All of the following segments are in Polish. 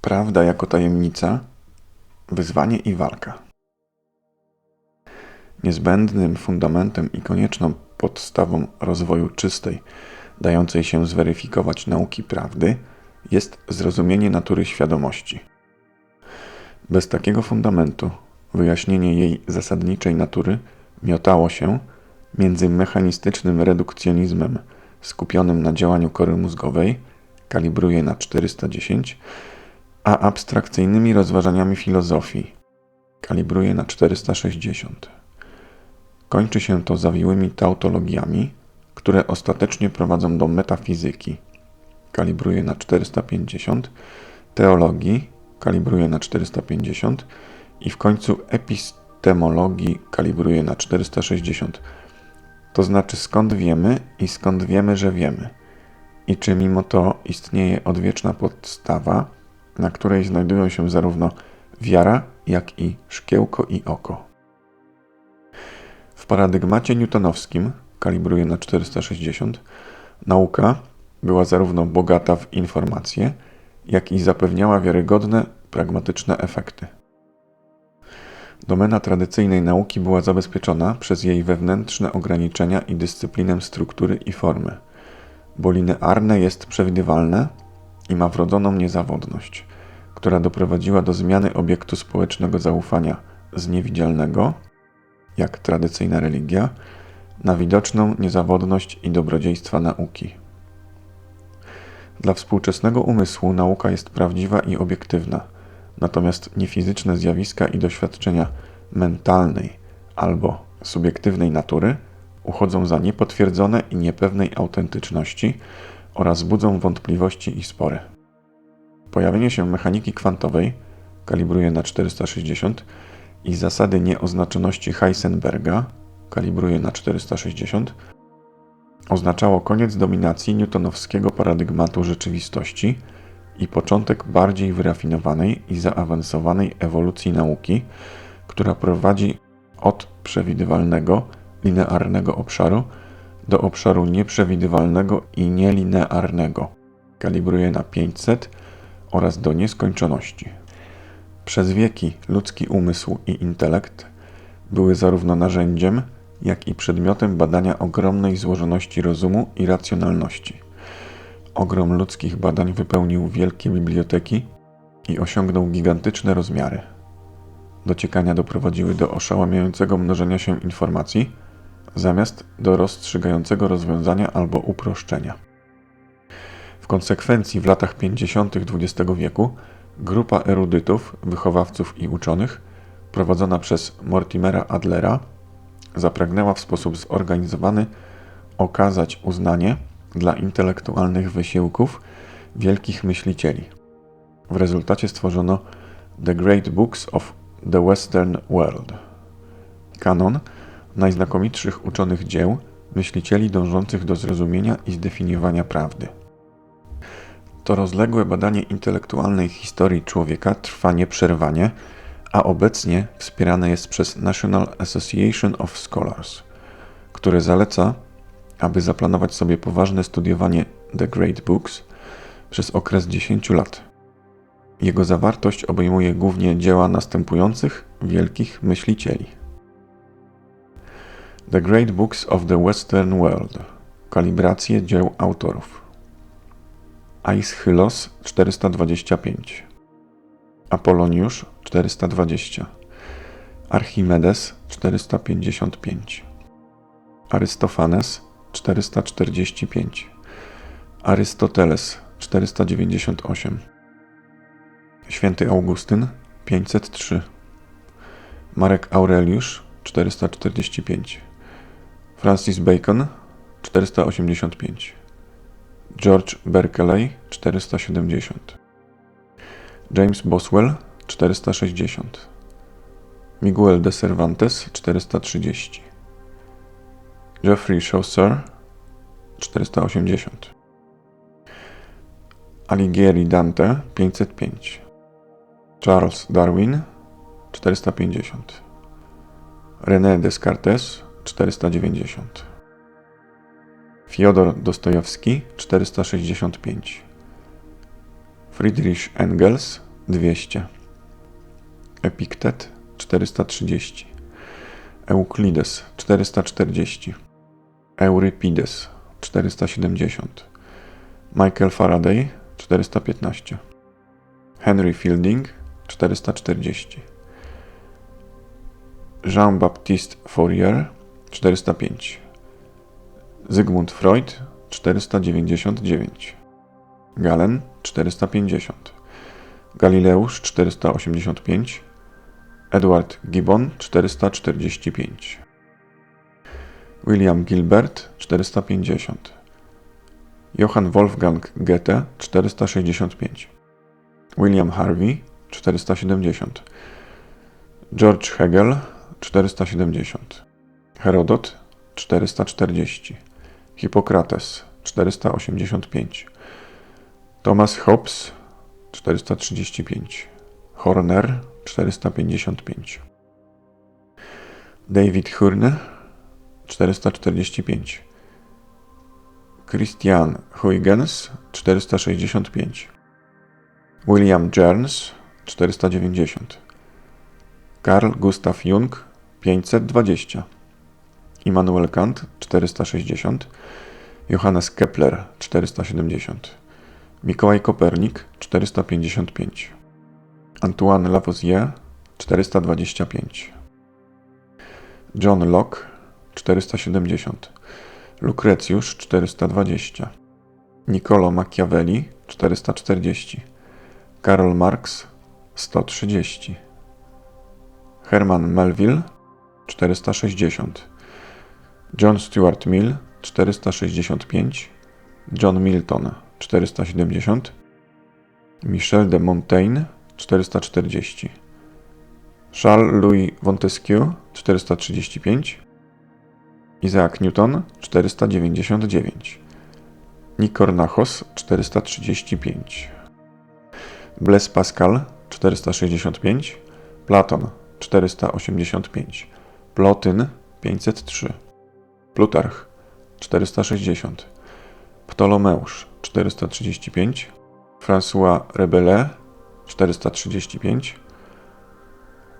Prawda jako tajemnica, wyzwanie i walka. Niezbędnym fundamentem i konieczną podstawą rozwoju czystej, dającej się zweryfikować nauki prawdy, jest zrozumienie natury świadomości. Bez takiego fundamentu wyjaśnienie jej zasadniczej natury miotało się między mechanistycznym redukcjonizmem skupionym na działaniu kory mózgowej, kalibruje na 410, a abstrakcyjnymi rozważaniami filozofii, kalibruje na 460. Kończy się to zawiłymi tautologiami, które ostatecznie prowadzą do metafizyki, kalibruje na 450, teologii, kalibruje na 450 i w końcu epistemologii kalibruje na 460. To znaczy skąd wiemy i skąd wiemy, że wiemy. I czy mimo to istnieje odwieczna podstawa, na której znajdują się zarówno wiara, jak i szkiełko i oko. W paradygmacie newtonowskim, kalibruje na 460, nauka była zarówno bogata w informacje, jak i zapewniała wiarygodne, pragmatyczne efekty. Domena tradycyjnej nauki była zabezpieczona przez jej wewnętrzne ograniczenia i dyscyplinę struktury i formy, bo linearne jest przewidywalne i ma wrodzoną niezawodność, która doprowadziła do zmiany obiektu społecznego zaufania z niewidzialnego, jak tradycyjna religia, na widoczną niezawodność i dobrodziejstwa nauki. Dla współczesnego umysłu nauka jest prawdziwa i obiektywna, natomiast niefizyczne zjawiska i doświadczenia mentalnej albo subiektywnej natury uchodzą za niepotwierdzone i niepewnej autentyczności oraz budzą wątpliwości i spory. Pojawienie się mechaniki kwantowej kalibruje na 460 i zasady nieoznaczoności Heisenberga kalibruje na 460 oznaczało koniec dominacji newtonowskiego paradygmatu rzeczywistości i początek bardziej wyrafinowanej i zaawansowanej ewolucji nauki, która prowadzi od przewidywalnego, linearnego obszaru do obszaru nieprzewidywalnego i nielinearnego. Kalibruje na 500 oraz do nieskończoności. Przez wieki ludzki umysł i intelekt były zarówno narzędziem, jak i przedmiotem badania ogromnej złożoności rozumu i racjonalności. Ogrom ludzkich badań wypełnił wielkie biblioteki i osiągnął gigantyczne rozmiary. Dociekania doprowadziły do oszałamiającego mnożenia się informacji, zamiast do rozstrzygającego rozwiązania albo uproszczenia. W konsekwencji w latach 50. XX wieku grupa erudytów, wychowawców i uczonych, prowadzona przez Mortimera Adlera, zapragnęła w sposób zorganizowany okazać uznanie dla intelektualnych wysiłków wielkich myślicieli. W rezultacie stworzono The Great Books of the Western World kanon najznakomitszych uczonych dzieł myślicieli dążących do zrozumienia i zdefiniowania prawdy. To rozległe badanie intelektualnej historii człowieka trwa nieprzerwanie a obecnie wspierane jest przez National Association of Scholars, które zaleca, aby zaplanować sobie poważne studiowanie The Great Books przez okres 10 lat. Jego zawartość obejmuje głównie dzieła następujących wielkich myślicieli. The Great Books of the Western World. Kalibracje dzieł autorów. Aeschylus 425 Apoloniusz 420, Archimedes 455, Arystofanes 445, Arystoteles 498, Święty Augustyn 503, Marek Aureliusz 445, Francis Bacon 485, George Berkeley 470, James Boswell 460 Miguel de Cervantes 430 Geoffrey Chaucer 480 Alighieri Dante 505 Charles Darwin 450 René Descartes 490 Fiodor Dostojewski 465 Friedrich Engels 200. Epiktet 430. Euklides 440. Euripides 470. Michael Faraday 415. Henry Fielding 440. Jean-Baptiste Fourier 405. Zygmunt Freud 499. Galen 450. Galileusz 485. Edward Gibbon 445. William Gilbert 450. Johann Wolfgang Goethe 465. William Harvey 470. George Hegel 470. Herodot 440. Hipokrates 485. Thomas Hobbes 435. Horner 455. David Hurne 445. Christian Huygens 465. William Jerns 490. Carl Gustav Jung 520. Immanuel Kant 460. Johannes Kepler 470. Mikołaj Kopernik 455. Antoine Lavoisier 425. John Locke 470. Lukrecjusz 420. Niccolo Machiavelli 440. Karol Marx 130. Herman Melville 460. John Stuart Mill 465. John Milton 470. Michel de Montaigne 440. Charles Louis Montesquieu 435. Isaac Newton 499. Nikornachos 435. Blaise Pascal 465. Platon 485. Plotyn 503. Plutarch 460. Ptolomeusz 435. François Rabelais 435.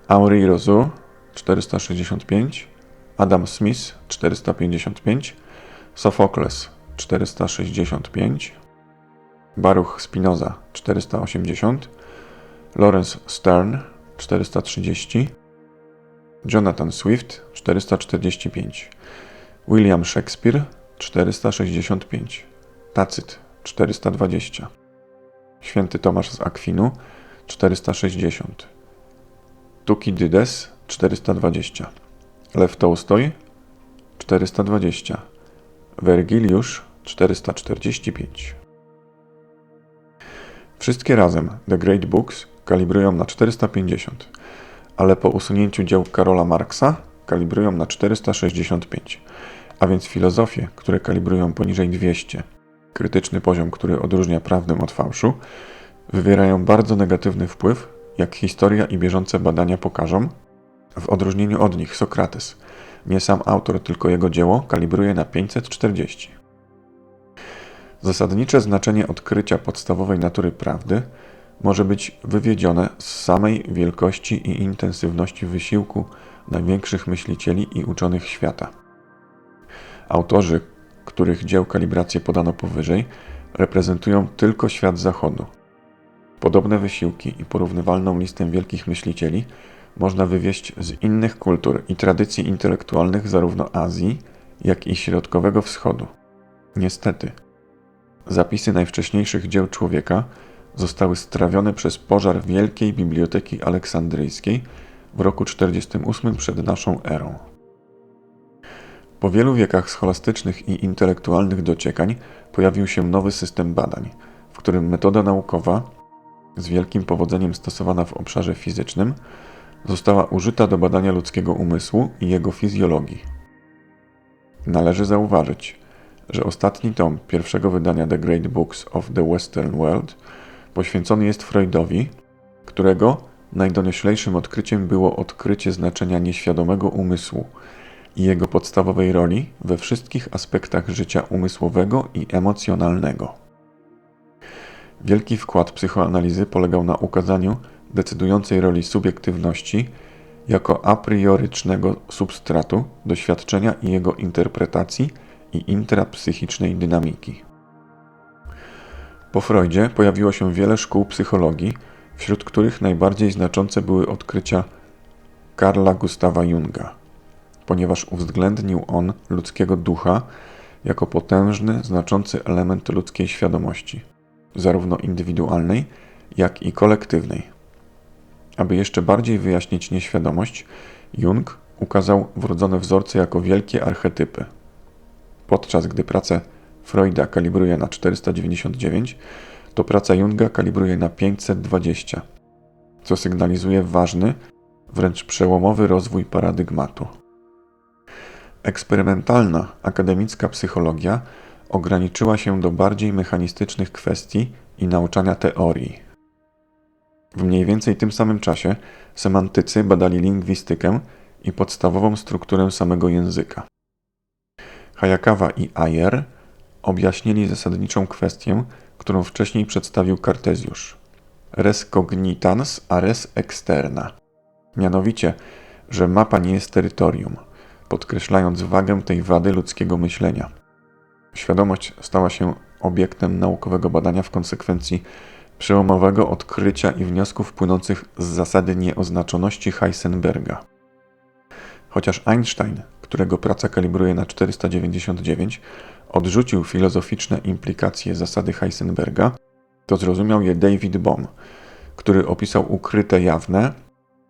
Henri Rousseau 465. Adam Smith 455. Sophokles 465. Baruch Spinoza 480. Lawrence Stern 430. Jonathan Swift 445. William Shakespeare 465. Tacyt 420. Święty Tomasz z Akwinu 460. Tukidydes 420. Lew Tolstoj 420. Wergiliusz 445. Wszystkie razem The Great Books kalibrują na 450, ale po usunięciu dzieł Karola Marksa kalibrują na 465, a więc filozofie, które kalibrują poniżej 200, krytyczny poziom, który odróżnia prawdę od fałszu, wywierają bardzo negatywny wpływ, jak historia i bieżące badania pokażą, w odróżnieniu od nich Sokrates, nie sam autor, tylko jego dzieło, kalibruje na 540. Zasadnicze znaczenie odkrycia podstawowej natury prawdy może być wywiedzione z samej wielkości i intensywności wysiłku największych myślicieli i uczonych świata. Autorzy, których dzieł kalibrację podano powyżej, reprezentują tylko świat zachodu. Podobne wysiłki i porównywalną listę wielkich myślicieli można wywieźć z innych kultur i tradycji intelektualnych zarówno Azji, jak i Środkowego Wschodu. Niestety, zapisy najwcześniejszych dzieł człowieka zostały strawione przez pożar Wielkiej Biblioteki Aleksandryjskiej w roku 48 przed naszą erą. Po wielu wiekach scholastycznych i intelektualnych dociekań pojawił się nowy system badań, w którym metoda naukowa, z wielkim powodzeniem stosowana w obszarze fizycznym, została użyta do badania ludzkiego umysłu i jego fizjologii. Należy zauważyć, że ostatni tom pierwszego wydania The Great Books of the Western World poświęcony jest Freudowi, którego najdonioślejszym odkryciem było odkrycie znaczenia nieświadomego umysłu i jego podstawowej roli we wszystkich aspektach życia umysłowego i emocjonalnego. Wielki wkład psychoanalizy polegał na ukazaniu decydującej roli subiektywności jako a priorycznego substratu doświadczenia i jego interpretacji i intrapsychicznej dynamiki. Po Freudzie pojawiło się wiele szkół psychologii, wśród których najbardziej znaczące były odkrycia Karla Gustawa Junga, ponieważ uwzględnił on ludzkiego ducha jako potężny, znaczący element ludzkiej świadomości, zarówno indywidualnej, jak i kolektywnej. Aby jeszcze bardziej wyjaśnić nieświadomość, Jung ukazał wrodzone wzorce jako wielkie archetypy. Podczas gdy pracę Freuda kalibruje na 499, to praca Junga kalibruje na 520, co sygnalizuje ważny, wręcz przełomowy rozwój paradygmatu. Eksperymentalna akademicka psychologia ograniczyła się do bardziej mechanistycznych kwestii i nauczania teorii. W mniej więcej tym samym czasie semantycy badali lingwistykę i podstawową strukturę samego języka. Hayakawa i Ayer objaśnili zasadniczą kwestię, którą wcześniej przedstawił Kartezjusz. Res cognitans a res externa. Mianowicie, że mapa nie jest terytorium, podkreślając wagę tej wady ludzkiego myślenia. Świadomość stała się obiektem naukowego badania w konsekwencji przełomowego odkrycia i wniosków płynących z zasady nieoznaczoności Heisenberga. Chociaż Einstein, którego praca kalibruje na 499, odrzucił filozoficzne implikacje zasady Heisenberga, to zrozumiał je David Bohm, który opisał ukryte jawne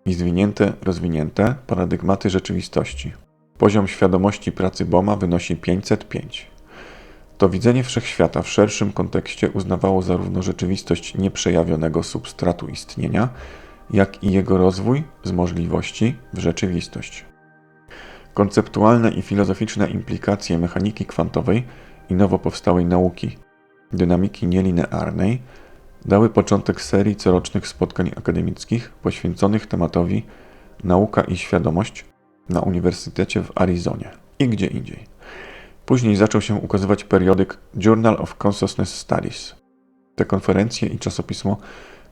i zwinięte rozwinięte paradygmaty rzeczywistości. Poziom świadomości pracy Boma wynosi 505. To widzenie wszechświata w szerszym kontekście uznawało zarówno rzeczywistość nieprzejawionego substratu istnienia, jak i jego rozwój z możliwości w rzeczywistość. Konceptualne i filozoficzne implikacje mechaniki kwantowej i nowo powstałej nauki dynamiki nielinearnej dały początek serii corocznych spotkań akademickich poświęconych tematowi nauka i świadomość na Uniwersytecie w Arizonie i gdzie indziej. Później zaczął się ukazywać periodyk Journal of Consciousness Studies. Te konferencje i czasopismo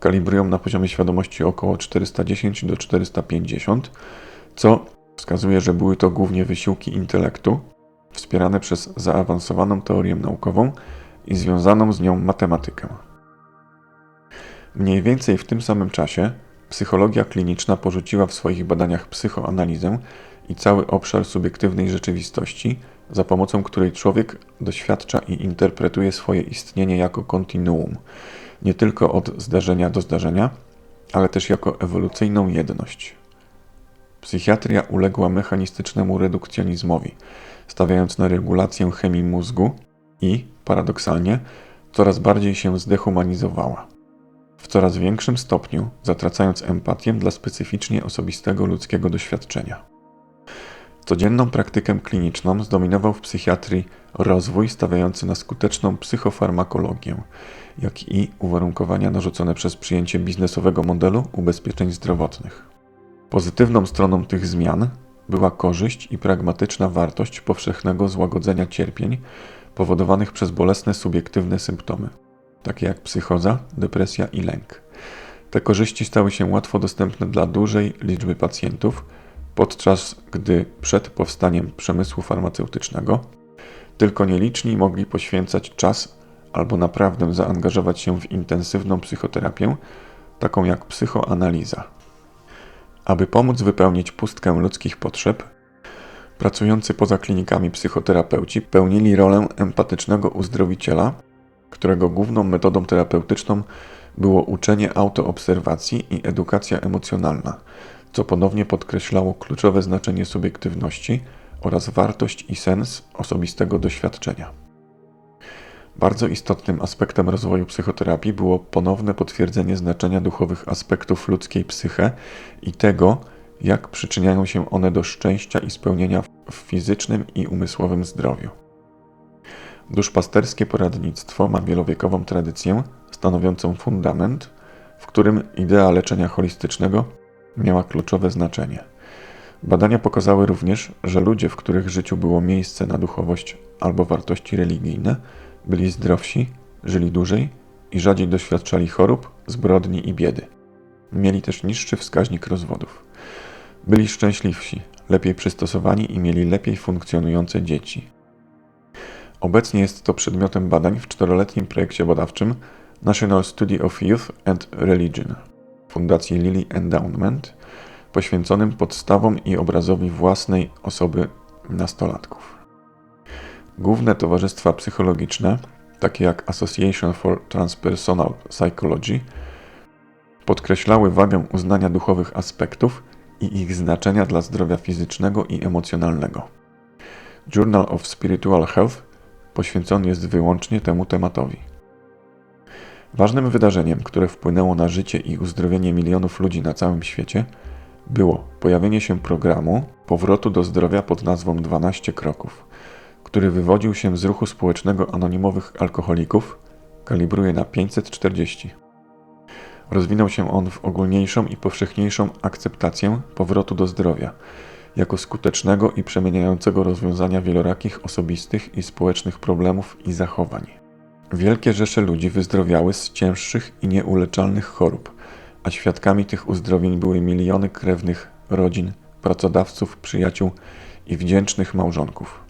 kalibrują na poziomie świadomości około 410 do 450, co wskazuje, że były to głównie wysiłki intelektu, wspierane przez zaawansowaną teorię naukową i związaną z nią matematykę. Mniej więcej w tym samym czasie psychologia kliniczna porzuciła w swoich badaniach psychoanalizę i cały obszar subiektywnej rzeczywistości, za pomocą której człowiek doświadcza i interpretuje swoje istnienie jako kontinuum, nie tylko od zdarzenia do zdarzenia, ale też jako ewolucyjną jedność. Psychiatria uległa mechanistycznemu redukcjonizmowi, stawiając na regulację chemii mózgu i, paradoksalnie, coraz bardziej się zdehumanizowała. W coraz większym stopniu zatracając empatię dla specyficznie osobistego ludzkiego doświadczenia. Codzienną praktykę kliniczną zdominował w psychiatrii rozwój stawiający na skuteczną psychofarmakologię, jak i uwarunkowania narzucone przez przyjęcie biznesowego modelu ubezpieczeń zdrowotnych. Pozytywną stroną tych zmian była korzyść i pragmatyczna wartość powszechnego złagodzenia cierpień powodowanych przez bolesne subiektywne symptomy, takie jak psychoza, depresja i lęk. Te korzyści stały się łatwo dostępne dla dużej liczby pacjentów, podczas gdy przed powstaniem przemysłu farmaceutycznego tylko nieliczni mogli poświęcać czas albo naprawdę zaangażować się w intensywną psychoterapię, taką jak psychoanaliza. Aby pomóc wypełnić pustkę ludzkich potrzeb, pracujący poza klinikami psychoterapeuci pełnili rolę empatycznego uzdrowiciela, którego główną metodą terapeutyczną było uczenie autoobserwacji i edukacja emocjonalna, co ponownie podkreślało kluczowe znaczenie subiektywności oraz wartość i sens osobistego doświadczenia. Bardzo istotnym aspektem rozwoju psychoterapii było ponowne potwierdzenie znaczenia duchowych aspektów ludzkiej psyche i tego, jak przyczyniają się one do szczęścia i spełnienia w fizycznym i umysłowym zdrowiu. Duszpasterskie poradnictwo ma wielowiekową tradycję stanowiącą fundament, w którym idea leczenia holistycznego miała kluczowe znaczenie. Badania pokazały również, że ludzie, w których życiu było miejsce na duchowość albo wartości religijne, byli zdrowsi, żyli dłużej i rzadziej doświadczali chorób, zbrodni i biedy. Mieli też niższy wskaźnik rozwodów. Byli szczęśliwsi, lepiej przystosowani i mieli lepiej funkcjonujące dzieci. Obecnie jest to przedmiotem badań w czteroletnim projekcie badawczym National Study of Youth and Religion Fundacji Lilly Endowment, poświęconym podstawom i obrazowi własnej osoby nastolatków. Główne towarzystwa psychologiczne, takie jak Association for Transpersonal Psychology, podkreślały wagę uznania duchowych aspektów i ich znaczenia dla zdrowia fizycznego i emocjonalnego. Journal of Spiritual Health poświęcony jest wyłącznie temu tematowi. Ważnym wydarzeniem, które wpłynęło na życie i uzdrowienie milionów ludzi na całym świecie, było pojawienie się programu powrotu do zdrowia pod nazwą 12 kroków, który wywodził się z ruchu społecznego anonimowych alkoholików, kalibruje na 540. Rozwinął się on w ogólniejszą i powszechniejszą akceptację powrotu do zdrowia jako skutecznego i przemieniającego rozwiązania wielorakich osobistych i społecznych problemów i zachowań. Wielkie rzesze ludzi wyzdrowiały z cięższych i nieuleczalnych chorób, a świadkami tych uzdrowień były miliony krewnych, rodzin, pracodawców, przyjaciół i wdzięcznych małżonków.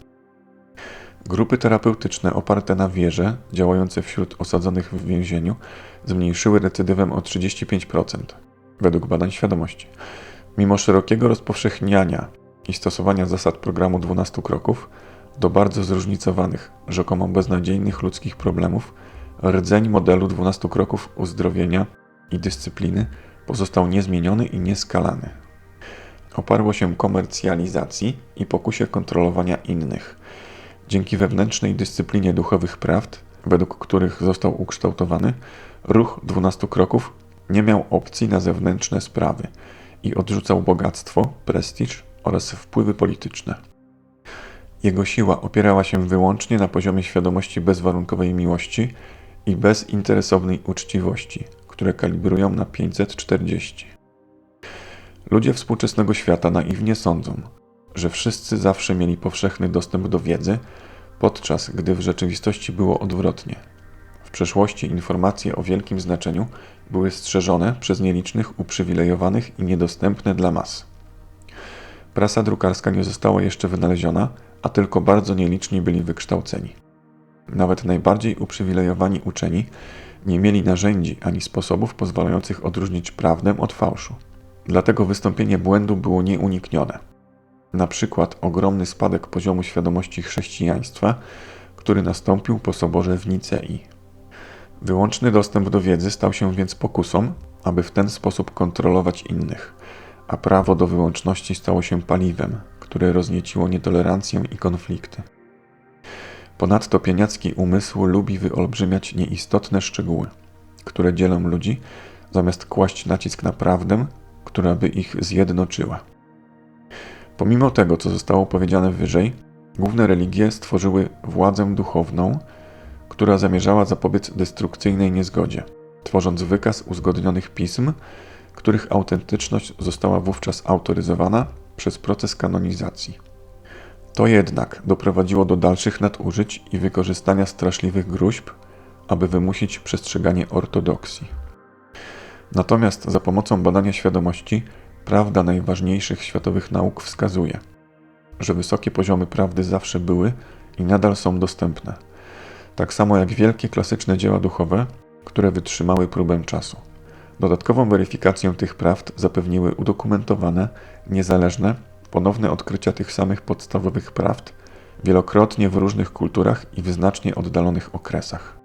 Grupy terapeutyczne oparte na wierze, działające wśród osadzonych w więzieniu, zmniejszyły recydywę o 35%, według badań świadomości. Mimo szerokiego rozpowszechniania i stosowania zasad programu 12 kroków do bardzo zróżnicowanych, rzekomo beznadziejnych ludzkich problemów, rdzeń modelu 12 kroków uzdrowienia i dyscypliny pozostał niezmieniony i nieskalany. Oparło się komercjalizacji i pokusie kontrolowania innych. Dzięki wewnętrznej dyscyplinie duchowych prawd, według których został ukształtowany, ruch 12 kroków nie miał opcji na zewnętrzne sprawy i odrzucał bogactwo, prestiż oraz wpływy polityczne. Jego siła opierała się wyłącznie na poziomie świadomości bezwarunkowej miłości i bezinteresownej uczciwości, które kalibrują na 540. Ludzie współczesnego świata naiwnie sądzą, że wszyscy zawsze mieli powszechny dostęp do wiedzy, podczas gdy w rzeczywistości było odwrotnie. W przeszłości informacje o wielkim znaczeniu były strzeżone przez nielicznych uprzywilejowanych i niedostępne dla mas. Prasa drukarska nie została jeszcze wynaleziona, a tylko bardzo nieliczni byli wykształceni. Nawet najbardziej uprzywilejowani uczeni nie mieli narzędzi ani sposobów pozwalających odróżnić prawdę od fałszu. Dlatego wystąpienie błędu było nieuniknione. Na przykład ogromny spadek poziomu świadomości chrześcijaństwa, który nastąpił po soborze w Nicei. Wyłączny dostęp do wiedzy stał się więc pokusą, aby w ten sposób kontrolować innych, a prawo do wyłączności stało się paliwem, które roznieciło nietolerancję i konflikty. Ponadto pieniacki umysł lubi wyolbrzymiać nieistotne szczegóły, które dzielą ludzi, zamiast kłaść nacisk na prawdę, która by ich zjednoczyła. Pomimo tego, co zostało powiedziane wyżej, główne religie stworzyły władzę duchowną, która zamierzała zapobiec destrukcyjnej niezgodzie, tworząc wykaz uzgodnionych pism, których autentyczność została wówczas autoryzowana przez proces kanonizacji. To jednak doprowadziło do dalszych nadużyć i wykorzystania straszliwych gruźb, aby wymusić przestrzeganie ortodoksji. Natomiast za pomocą badania świadomości prawda najważniejszych światowych nauk wskazuje, że wysokie poziomy prawdy zawsze były i nadal są dostępne, tak samo jak wielkie klasyczne dzieła duchowe, które wytrzymały próbę czasu. Dodatkową weryfikację tych prawd zapewniły udokumentowane, niezależne, ponowne odkrycia tych samych podstawowych prawd, wielokrotnie w różnych kulturach i w znacznie oddalonych okresach.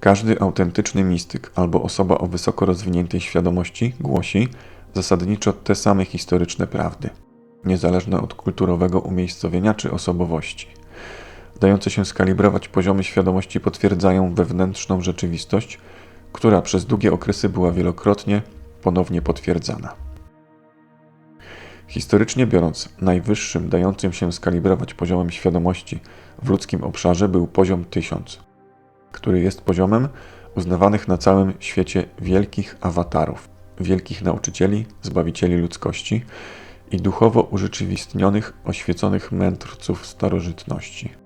Każdy autentyczny mistyk albo osoba o wysoko rozwiniętej świadomości głosi zasadniczo te same historyczne prawdy, niezależne od kulturowego umiejscowienia czy osobowości. Dające się skalibrować poziomy świadomości potwierdzają wewnętrzną rzeczywistość, która przez długie okresy była wielokrotnie ponownie potwierdzana. Historycznie biorąc, najwyższym dającym się skalibrować poziomem świadomości w ludzkim obszarze był poziom 1000, który jest poziomem uznawanych na całym świecie wielkich awatarów, wielkich nauczycieli, zbawicieli ludzkości i duchowo urzeczywistnionych, oświeconych mędrców starożytności.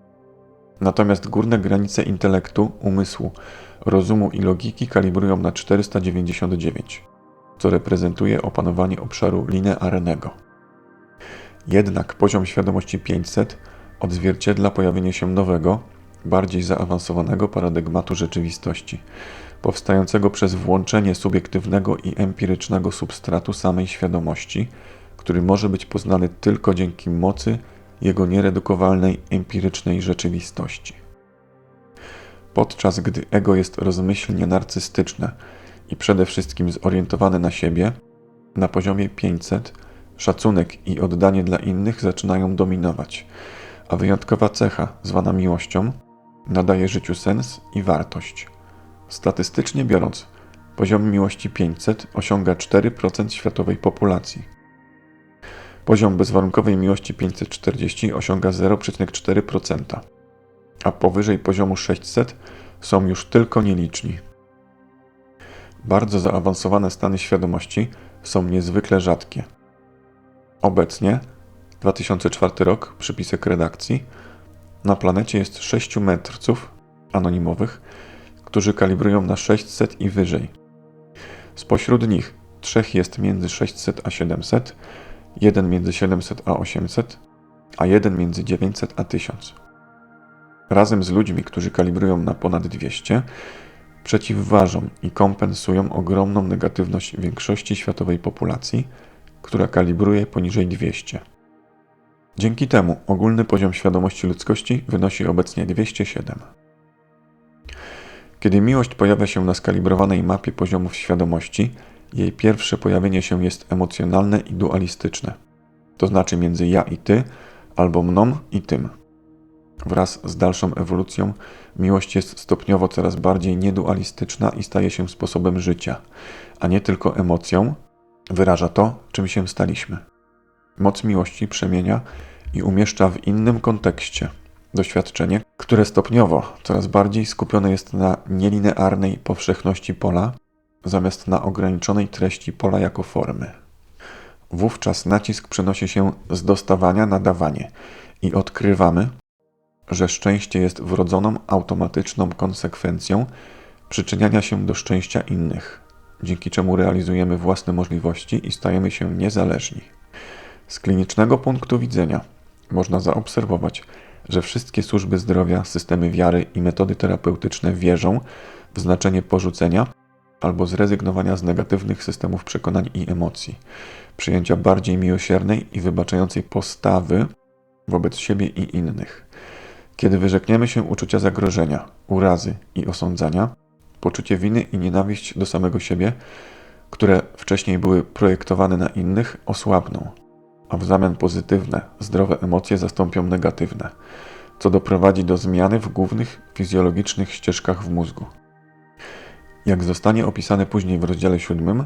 Natomiast górne granice intelektu, umysłu, rozumu i logiki kalibrują na 499, co reprezentuje opanowanie obszaru linearnego. Jednak poziom świadomości 500 odzwierciedla pojawienie się nowego, bardziej zaawansowanego paradygmatu rzeczywistości, powstającego przez włączenie subiektywnego i empirycznego substratu samej świadomości, który może być poznany tylko dzięki mocy jego nieredukowalnej empirycznej rzeczywistości. Podczas gdy ego jest rozmyślnie narcystyczne i przede wszystkim zorientowane na siebie, na poziomie 500 szacunek i oddanie dla innych zaczynają dominować, a wyjątkowa cecha, zwana miłością, nadaje życiu sens i wartość. Statystycznie biorąc, poziom miłości 500 osiąga 4% światowej populacji. Poziom bezwarunkowej miłości 540 osiąga 0,4%, a powyżej poziomu 600 są już tylko nieliczni. Bardzo zaawansowane stany świadomości są niezwykle rzadkie. Obecnie, 2004 rok, przypisek redakcji, na planecie jest 6 mędrców anonimowych, którzy kalibrują na 600 i wyżej. Spośród nich trzech jest między 600 a 700, jeden między 700 a 800, a jeden między 900 a 1000. Razem z ludźmi, którzy kalibrują na ponad 200, przeciwważą i kompensują ogromną negatywność większości światowej populacji, która kalibruje poniżej 200. Dzięki temu ogólny poziom świadomości ludzkości wynosi obecnie 207. Kiedy miłość pojawia się na skalibrowanej mapie poziomów świadomości, jej pierwsze pojawienie się jest emocjonalne i dualistyczne, to znaczy między ja i ty, albo mną i tym. Wraz z dalszą ewolucją miłość jest stopniowo coraz bardziej niedualistyczna i staje się sposobem życia, a nie tylko emocją, wyraża to, czym się staliśmy. Moc miłości przemienia i umieszcza w innym kontekście doświadczenie, które stopniowo coraz bardziej skupione jest na nielinearnej powszechności pola, zamiast na ograniczonej treści pola jako formy. Wówczas nacisk przenosi się z dostawania na dawanie i odkrywamy, że szczęście jest wrodzoną automatyczną konsekwencją przyczyniania się do szczęścia innych, dzięki czemu realizujemy własne możliwości i stajemy się niezależni. Z klinicznego punktu widzenia można zaobserwować, że wszystkie służby zdrowia, systemy wiary i metody terapeutyczne wierzą w znaczenie porzucenia albo zrezygnowania z negatywnych systemów przekonań i emocji, przyjęcia bardziej miłosiernej i wybaczającej postawy wobec siebie i innych. Kiedy wyrzekniemy się uczucia zagrożenia, urazy i osądzania, poczucie winy i nienawiść do samego siebie, które wcześniej były projektowane na innych, osłabną, a w zamian pozytywne, zdrowe emocje zastąpią negatywne, co doprowadzi do zmiany w głównych fizjologicznych ścieżkach w mózgu. Jak zostanie opisane później w rozdziale 7,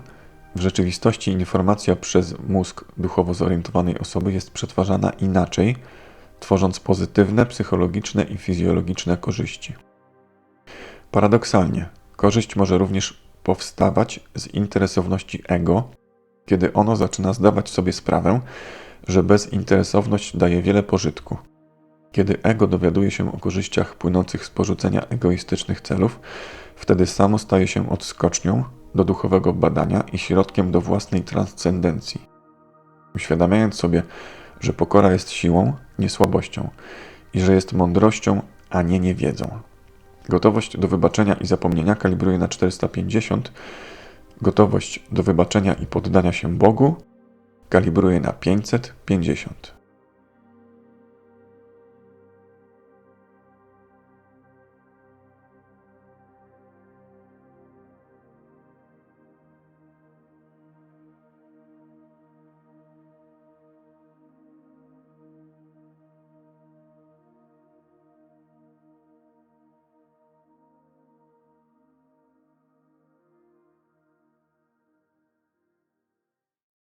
w rzeczywistości informacja przez mózg duchowo zorientowanej osoby jest przetwarzana inaczej, tworząc pozytywne psychologiczne i fizjologiczne korzyści. Paradoksalnie, korzyść może również powstawać z interesowności ego, kiedy ono zaczyna zdawać sobie sprawę, że bezinteresowność daje wiele pożytku. Kiedy ego dowiaduje się o korzyściach płynących z porzucenia egoistycznych celów, wtedy samo staje się odskocznią do duchowego badania i środkiem do własnej transcendencji. Uświadamiając sobie, że pokora jest siłą, nie słabością i że jest mądrością, a nie niewiedzą. Gotowość do wybaczenia i zapomnienia kalibruje na 450, gotowość do wybaczenia i poddania się Bogu kalibruje na 550.